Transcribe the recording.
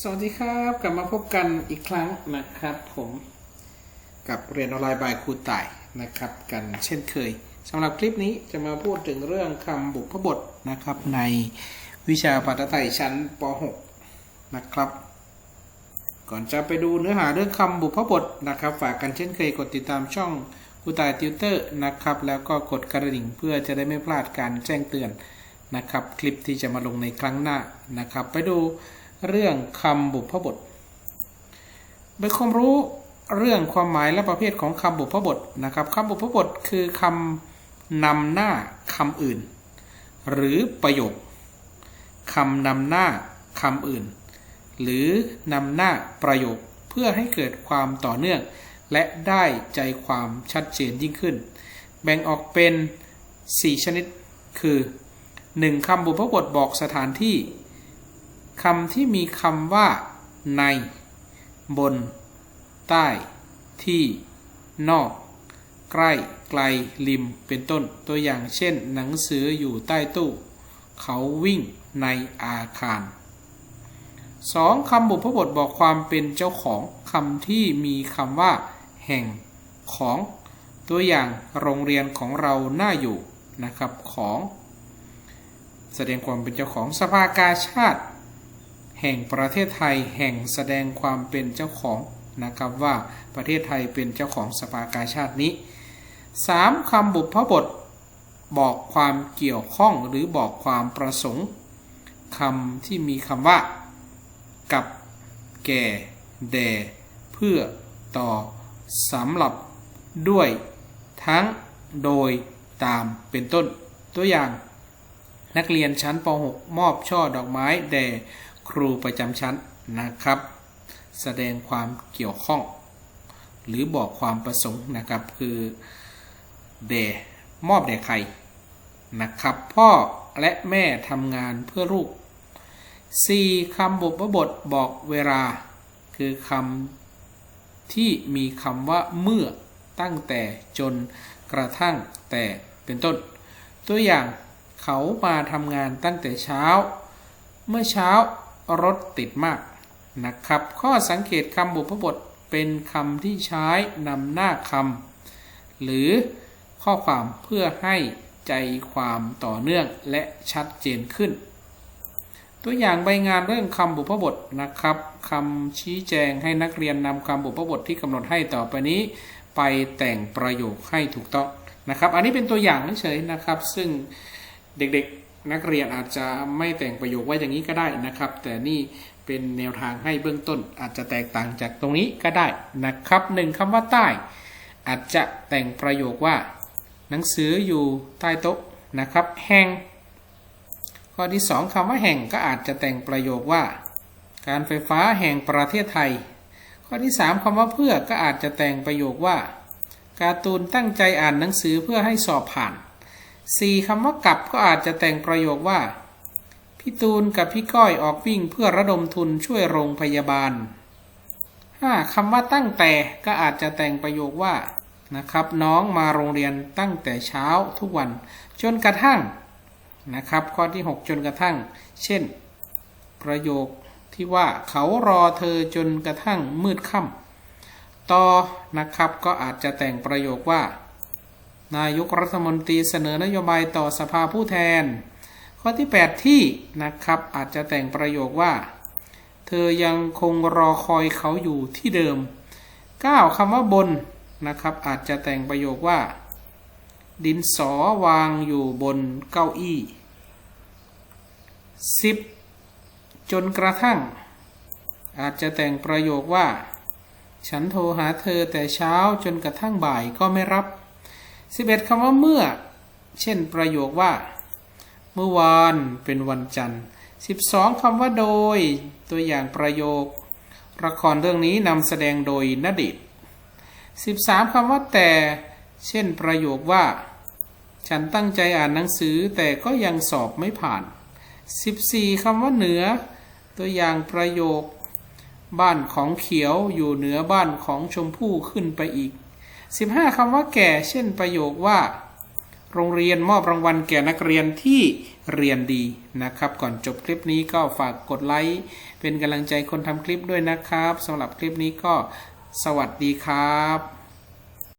สวัสดีครับกลับมาพบกันอีกครั้งนะครับผมกับเรียนออนไลน์บายครูต่ายนะครับ กันเช่นเคยสำหรับคลิปนี้จะมาพูดถึงเรื่องคำบุพบทนะครับในวิชาภาษาไทยชั้นป .6 นะครับ ก่อนจะไปดูเนื้อหาเรื่องคำบุพบทนะครับ ฝากกันเช่นเคยกดติดตามช่องครูต่ายติวเตอร์นะครับ แล้วก็กดกระดิ่งเพื่อจะได้ไม่พลาดการแจ้งเตือนนะครับ คลิปที่จะมาลงในครั้งหน้านะครับ ไปดู เรื่องคำบุพบทเป็นความรู้เรื่องความหมายและประเภทของคำบุพบทนะครับคำบุพบทคือคำนำหน้าคำอื่น หรือประโยคคำนำหน้าคำอื่น หรือนำหน้าประโยคเพื่อให้เกิดความต่อเนื่อง และได้ใจความชัดเจนยิ่งขึ้น แบ่งออกเป็น 4 ชนิดคือ 1. คำบุพบทบอกสถานที่ คำที่มีคำว่า ใน บน ใต้ ที่ นอก ใกล้ ไกล ริม เป็นต้น ตัวอย่างเช่น หนังสืออยู่ใต้ตู้ เขาวิ่งในอาคาร 2. คำบุพบทบอกความเป็นเจ้าของคำที่มีคำว่า แห่ง ของ ตัวอย่างโรงเรียนของเราน่าอยู่นะครับของ แสดงความเป็นเจ้าของสภากาชาติ แห่งประเทศไทยแห่งแสดงความเป็นเจ้าของนะครับว่าประเทศไทยเป็นเจ้าของสภากาชาตินี้ 3. คำบุพบท บอกความเกี่ยวข้องหรือบอกความประสงค์คำที่มีคำว่า กับ แก่ แด่ เพื่อ ต่อสำหรับ ด้วย ทั้ง โดย ตาม เป็นต้น ตัวอย่าง นักเรียนชั้นป .6 มอบช่อดอกไม้ แด่ ครูประจำชั้นนะครับ แสดงความเกี่ยวข้อง หรือบอกความประสงค์นะครับคือแด่มอบแด่ใครนะครับ พ่อและแม่ทำงานเพื่อลูก 4. คำบุพบทบอกเวลา คือคำที่มีคำว่าเมื่อตั้งแต่จนกระทั่งแต่เป็นต้น ตัวอย่างเขามาทำงานตั้งแต่เช้า เมื่อเช้า รถติดมากนะครับ ข้อสังเกตคำบุพบทเป็นคำที่ใช้นำหน้าคำหรือข้อความเพื่อให้ใจความต่อเนื่องและชัดเจนขึ้น ตัวอย่างใบงานเรื่องคำบุพบทนะครับคำชี้แจงให้นักเรียนนำคำบุพบทที่กำหนดให้ต่อไปนี้ ไปแต่งประโยคให้ถูกต้องนะครับ อันนี้เป็นตัวอย่างเฉยๆนะครับ ซึ่งเด็กๆ นักเรียนอาจจะไม่แต่งประโยคไว้อย่างนี้ก็ได้นะครับ แต่นี่เป็นแนวทางให้เบื้องต้น อาจจะแตกต่างจากตรงนี้ก็ได้นะครับหนึ่งคำว่าใต้ อาจจะแต่งประโยคว่า หนังสืออยู่ใต้โต๊ะนะครับแห่งข้อที่สองคำว่าแห่งก็อาจจะแต่งประโยคว่า การไฟฟ้าแห่งประเทศไทย ข้อที่สามคำว่าเพื่อก็อาจจะแต่งประโยคว่า การ์ตูนตั้งใจอ่านหนังสือเพื่อให้สอบผ่าน 4. คำว่ากลับก็อาจจะแต่งประโยคว่า พี่ตูนกับพี่ก้อยออกวิ่งเพื่อระดมทุนช่วยโรงพยาบาล 5. คำว่าตั้งแต่ก็อาจจะแต่งประโยคว่านะครับน้องมาโรงเรียนตั้งแต่เช้าทุกวันจนกระทั่งนะครับ ข้อที่ 6 จนกระทั่ง เช่น ประโยคที่ว่าเขารอเธอจนกระทั่งมืดค่ำต่อนะครับก็อาจจะแต่งประโยคว่า นายกรัฐมนตรีเสนอนโยบายต่อสภาผู้แทน ข้อที่ 8 ที่นะครับอาจจะแต่งประโยคว่า เธอยังคงรอคอยเขาอยู่ที่เดิม 9. คำว่าบนนะครับอาจจะแต่งประโยคว่า ดินสอวางอยู่บนเก้าอี้ 10. จนกระทั่ง อาจจะแต่งประโยคว่า ฉันโทรหาเธอแต่เช้าจนกระทั่งบ่ายก็ไม่รับ 11คำว่าเมื่อ เช่นประโยคว่า เมื่อวานเป็นวันจันทร์12คำว่าโดย ตัวอย่างประโยคละครเรื่องนี้นำแสดงโดยนเดชน์13คำว่าแต่ เช่นประโยคว่า ฉันตั้งใจอ่านหนังสือแต่ก็ยังสอบไม่ผ่าน14คำว่าเหนือ ตัวอย่างประโยค บ้านของเขียวอยู่เหนือบ้านของชมพู่ขึ้นไปอีก 15คำว่าแก่ เช่นประโยคว่า โรงเรียนมอบรางวัลแก่นักเรียนที่เรียนดีนะครับ ก่อนจบคลิปนี้ก็ฝากกดไลค์เป็นกำลังใจคนทำคลิปด้วยนะครับสำหรับคลิปนี้ก็สวัสดีครับ